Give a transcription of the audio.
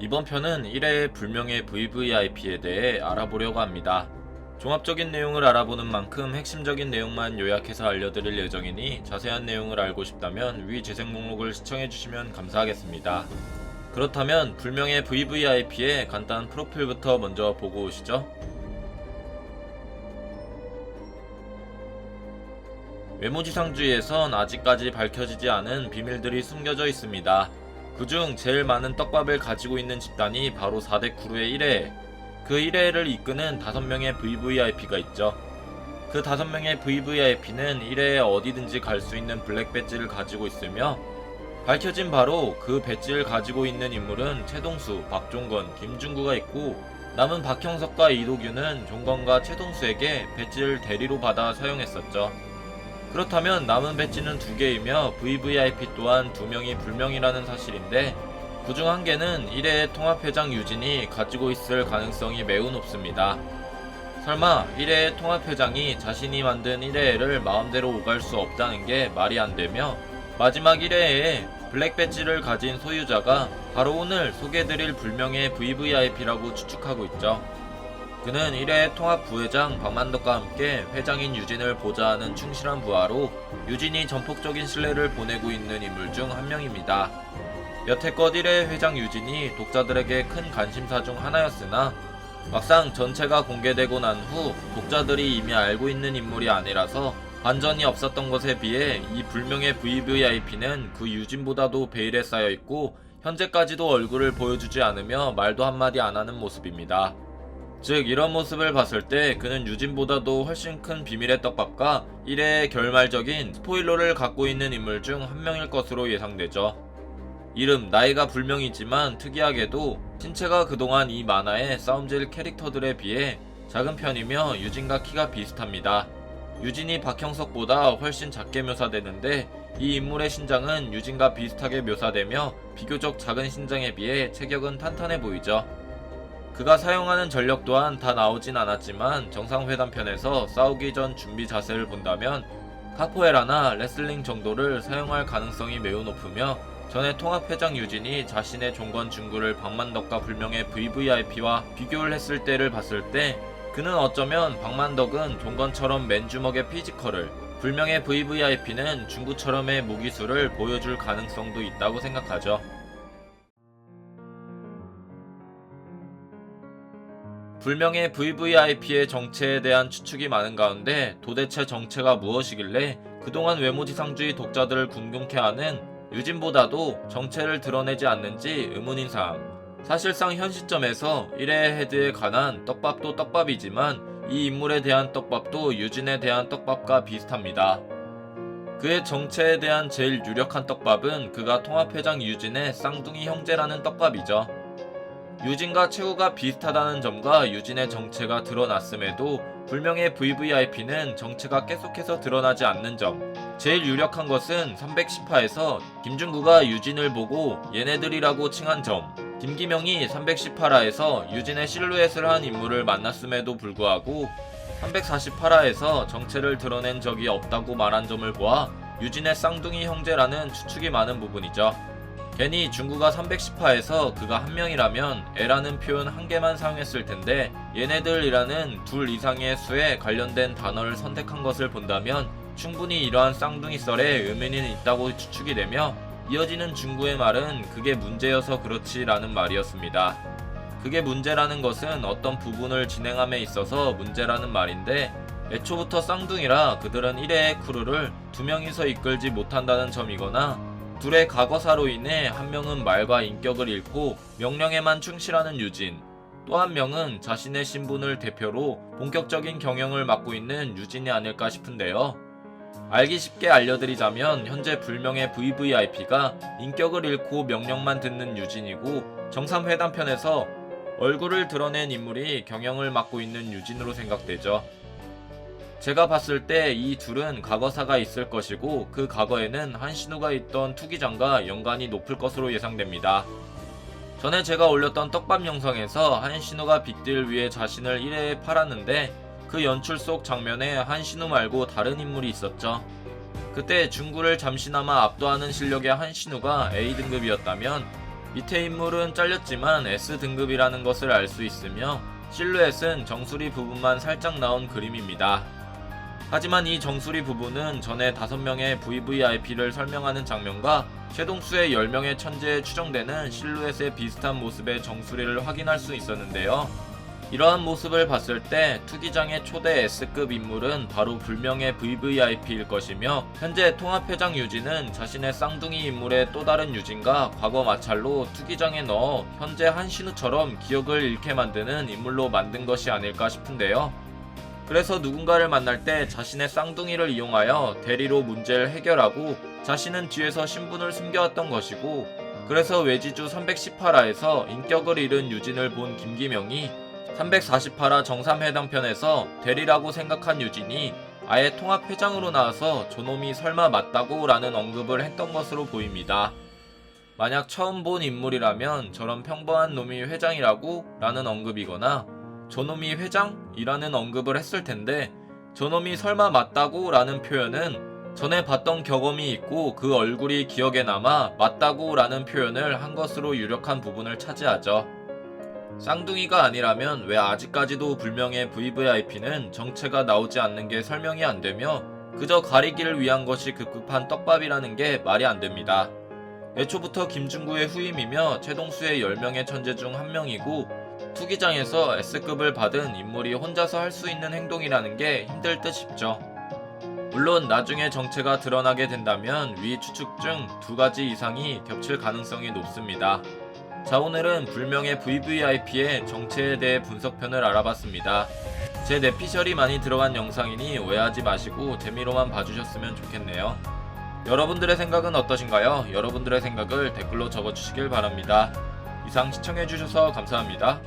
이번 편은 1회의 불명예 VVIP에 대해 알아보려고 합니다. 종합적인 내용을 알아보는 만큼 핵심적인 내용만 요약해서 알려드릴 예정이니 자세한 내용을 알고 싶다면 위 재생 목록을 시청해주시면 감사하겠습니다. 그렇다면 불명예 VVIP의 간단한 프로필부터 먼저 보고 오시죠. 외모지상주의에선 아직까지 밝혀지지 않은 비밀들이 숨겨져 있습니다. 그중 제일 많은 떡밥을 가지고 있는 집단이 바로 4대 크루의 1회. 그 1회를 이끄는 5명의 VVIP가 있죠. 그 5명의 VVIP는 1회에 어디든지 갈 수 있는 블랙 배지를 가지고 있으며 밝혀진 바로 그 배지를 가지고 있는 인물은 최동수, 박종건, 김중구가 있고 남은 박형석과 이도규는 종건과 최동수에게 배지를 대리로 받아 사용했었죠. 그렇다면 남은 배지는 두 개이며 VVIP 또한 두 명이 불명이라는 사실인데 그중 한 개는 1회의 통합회장 유진이 가지고 있을 가능성이 매우 높습니다. 설마 1회의 통합회장이 자신이 만든 1회를 마음대로 오갈 수 없다는 게 말이 안 되며 마지막 1회에 블랙 배지를 가진 소유자가 바로 오늘 소개드릴 불명의 VVIP라고 추측하고 있죠. 그는 1회 통합 부회장 박만덕과 함께 회장인 유진을 보좌하는 충실한 부하로 유진이 전폭적인 신뢰를 보내고 있는 인물 중 한 명입니다. 여태껏 1회 회장 유진이 독자들에게 큰 관심사 중 하나였으나 막상 전체가 공개되고 난 후 독자들이 이미 알고 있는 인물이 아니라서 반전이 없었던 것에 비해 이 불명의 VVIP는 그 유진보다도 베일에 쌓여 있고 현재까지도 얼굴을 보여주지 않으며 말도 한마디 안 하는 모습입니다. 즉 이런 모습을 봤을 때 그는 유진보다도 훨씬 큰 비밀의 떡밥과 1회의 결말적인 스포일러를 갖고 있는 인물 중 한 명일 것으로 예상되죠. 이름 나이가 불명이지만 특이하게도 신체가 그동안 이 만화의 싸움질 캐릭터들에 비해 작은 편이며 유진과 키가 비슷합니다. 유진이 박형석보다 훨씬 작게 묘사되는데 이 인물의 신장은 유진과 비슷하게 묘사되며 비교적 작은 신장에 비해 체격은 탄탄해 보이죠. 그가 사용하는 전력 또한 다 나오진 않았지만 정상회담 편에서 싸우기 전 준비 자세를 본다면 카포에라나 레슬링 정도를 사용할 가능성이 매우 높으며 전에 통합회장 유진이 자신의 종건 중구를 박만덕과 불명의 VVIP와 비교를 했을 때를 봤을 때 그는 어쩌면 박만덕은 종건처럼 맨주먹의 피지컬을 불명의 VVIP는 중구처럼의 무기수를 보여줄 가능성도 있다고 생각하죠. 불명의 VVIP의 정체에 대한 추측이 많은 가운데 도대체 정체가 무엇이길래 그동안 외모지상주의 독자들을 궁금케 하는 유진보다도 정체를 드러내지 않는지 의문인 사항. 사실상 현 시점에서 1회 헤드에 관한 떡밥도 떡밥이지만 이 인물에 대한 떡밥도 유진에 대한 떡밥과 비슷합니다. 그의 정체에 대한 제일 유력한 떡밥은 그가 통합회장 유진의 쌍둥이 형제라는 떡밥이죠. 유진과 최후가 비슷하다는 점과 유진의 정체가 드러났음에도 불명의 VVIP는 정체가 계속해서 드러나지 않는 점. 제일 유력한 것은 310화에서 김준구가 유진을 보고 얘네들이라고 칭한 점. 김기명이 318화에서 유진의 실루엣을 한 인물을 만났음에도 불구하고 348화에서 정체를 드러낸 적이 없다고 말한 점을 보아 유진의 쌍둥이 형제라는 추측이 많은 부분이죠. 괜히 중구가 310화에서 그가 한 명이라면 애라는 표현 한 개만 사용했을 텐데 얘네들이라는 둘 이상의 수에 관련된 단어를 선택한 것을 본다면 충분히 이러한 쌍둥이 썰에 의미는 있다고 추측이 되며 이어지는 중구의 말은 그게 문제여서 그렇지 라는 말이었습니다. 그게 문제라는 것은 어떤 부분을 진행함에 있어서 문제라는 말인데 애초부터 쌍둥이라 그들은 1회의 크루를 두 명이서 이끌지 못한다는 점이거나 둘의 과거사로 인해 한 명은 말과 인격을 잃고 명령에만 충실하는 유진, 또 한 명은 자신의 신분을 대표로 본격적인 경영을 맡고 있는 유진이 아닐까 싶은데요. 알기 쉽게 알려드리자면 현재 불명의 VVIP가 인격을 잃고 명령만 듣는 유진이고 정상회담 편에서 얼굴을 드러낸 인물이 경영을 맡고 있는 유진으로 생각되죠. 제가 봤을 때 이 둘은 과거사가 있을 것이고 그 과거에는 한신우가 있던 투기장과 연관이 높을 것으로 예상됩니다. 전에 제가 올렸던 떡밥 영상에서 한신우가 빅딜 위해 자신을 1회에 팔았는데 그 연출 속 장면에 한신우 말고 다른 인물이 있었죠. 그때 중구를 잠시나마 압도하는 실력의 한신우가 A등급이었다면 밑에 인물은 잘렸지만 S등급이라는 것을 알 수 있으며 실루엣은 정수리 부분만 살짝 나온 그림입니다. 하지만 이 정수리 부분은 전에 5명의 VVIP를 설명하는 장면과 최동수의 10명의 천재에 추정되는 실루엣의 비슷한 모습의 정수리를 확인할 수 있었는데요. 이러한 모습을 봤을 때 투기장의 초대 S급 인물은 바로 불명의 VVIP일 것이며 현재 통합회장 유진은 자신의 쌍둥이 인물의 또 다른 유진과 과거 마찰로 투기장에 넣어 현재 한신우처럼 기억을 잃게 만드는 인물로 만든 것이 아닐까 싶은데요. 그래서 누군가를 만날 때 자신의 쌍둥이를 이용하여 대리로 문제를 해결하고 자신은 뒤에서 신분을 숨겨왔던 것이고 그래서 외지주 318화에서 인격을 잃은 유진을 본 김기명이 348화 정삼회담 편에서 대리라고 생각한 유진이 아예 통합회장으로 나와서 저놈이 설마 맞다고 라는 언급을 했던 것으로 보입니다. 만약 처음 본 인물이라면 저런 평범한 놈이 회장이라고 라는 언급이거나 저놈이 회장?이라는 언급을 했을 텐데 저놈이 설마 맞다고 라는 표현은 전에 봤던 경험이 있고 그 얼굴이 기억에 남아 맞다고 라는 표현을 한 것으로 유력한 부분을 차지하죠. 쌍둥이가 아니라면 왜 아직까지도 불명의 VVIP는 정체가 나오지 않는 게 설명이 안 되며 그저 가리기를 위한 것이 급급한 떡밥이라는 게 말이 안 됩니다. 애초부터 김중구의 후임이며 최동수의 10명의 천재 중 한 명이고 투기장에서 S급을 받은 인물이 혼자서 할 수 있는 행동이라는 게 힘들 듯 싶죠. 물론 나중에 정체가 드러나게 된다면 위 추측 중 두 가지 이상이 겹칠 가능성이 높습니다. 자 오늘은 불명의 VVIP의 정체에 대해 분석편을 알아봤습니다. 제 내피셜이 많이 들어간 영상이니 오해하지 마시고 재미로만 봐주셨으면 좋겠네요. 여러분들의 생각은 어떠신가요? 여러분들의 생각을 댓글로 적어주시길 바랍니다. 이상 시청해주셔서 감사합니다.